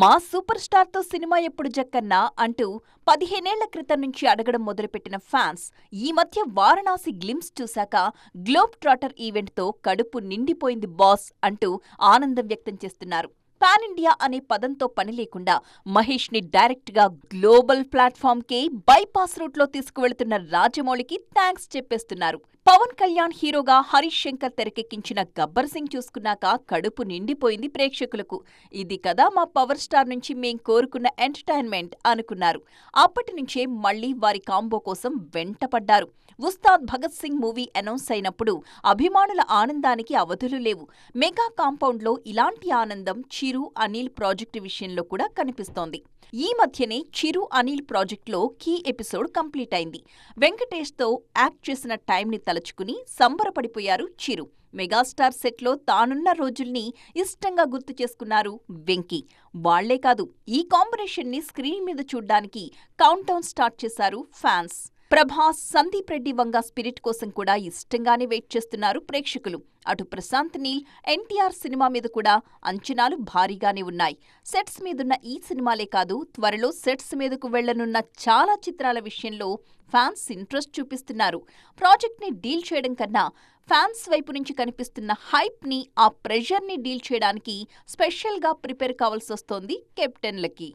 మా super స్టార్తో cinema ఎప్పుడు జక్కన్నా అంటూ పదిహేనేళ్ళ క్రితం నుంచి అడగడం మొదలుపెట్టిన ఫ్యాన్స్ ఈ మధ్య వారణాసి గ్లిమ్స్ చూశాక గ్లోబ్ ట్రాటర్ ఈవెంట్తో కడుపు నిండిపోయింది బాస్ అంటూ ఆనందం వ్యక్తం చేస్తున్నారు. పాన్ ఇండియా అనే పదంతో పని లేకుండా మహేష్ని డైరెక్ట్గా గ్లోబల్ ప్లాట్ఫామ్కి బైపాస్ రూట్లో తీసుకువెళ్తున్న రాజమౌళికి థ్యాంక్స్ చెప్పేస్తున్నారు. పవన్ కళ్యాణ్ హీరోగా హరీష్ శంకర్ తెరకెక్కించిన గబ్బర్ సింగ్ చూసుకున్నాక కడుపు నిండిపోయింది ప్రేక్షకులకు. ఇది కదా మా పవర్ స్టార్ నుంచి మేం కోరుకున్న ఎంటర్టైన్మెంట్ అనుకున్నారు. అప్పటి నుంచే మళ్ళీ వారి కాంబో కోసం వెంటపడ్డారు. ఉస్తాద్ భగత్ సింగ్ మూవీ అనౌన్స్ అయినప్పుడు అభిమానుల ఆనందానికి అవధులు లేవు. మెగా కాంపౌండ్లో ఇలాంటి ఆనందం చిరు చిరు అనిల్ ప్రాజెక్టు విషయంలో కూడా కనిపిస్తోంది. ఈ మధ్యనే చిరు అనిల్ ప్రాజెక్టులో కీ ఎపిసోడ్ కంప్లీట్ అయింది వెంకటేష్తో యాక్ట్ చేసిన టైంని తలుచుకుని సంబరపడిపోయారు చిరు. మెగాస్టార్ సెట్లో తానున్న రోజుల్ని ఇష్టంగా గుర్తు చేసుకున్నారు వెంకీ. వాళ్ళే కాదు ఈ కాంబినేషన్ని స్క్రీన్ మీద చూడ్డానికి కౌంట్ డౌన్ స్టార్ట్ చేశారు ఫ్యాన్స్. ప్రభాస్ సందీప్ రెడ్డి వంగ స్పిరిట్ కోసం కూడా ఇష్టంగానే వెయిట్ చేస్తున్నారు ప్రేక్షకులు. అటు ప్రశాంత్ నీల్ ఎన్టీఆర్ సినిమా మీద కూడా అంచనాలు భారీగానే ఉన్నాయి. సెట్స్ మీదున్న ఈ సినిమాలే కాదు త్వరలో సెట్స్ మీదకు వెళ్ళనున్న చాలా చిత్రాల విషయంలో ఫ్యాన్స్ ఇంట్రెస్ట్ చూపిస్తున్నారు. ప్రాజెక్ట్ని డీల్ చేయడం కన్నా ఫ్యాన్స్ వైపు నుంచి కనిపిస్తున్న హైప్ని ఆ ప్రెషర్ని డీల్ చేయడానికి స్పెషల్గా ప్రిపేర్ కావాల్సి వస్తోంది కెప్టెన్లకి.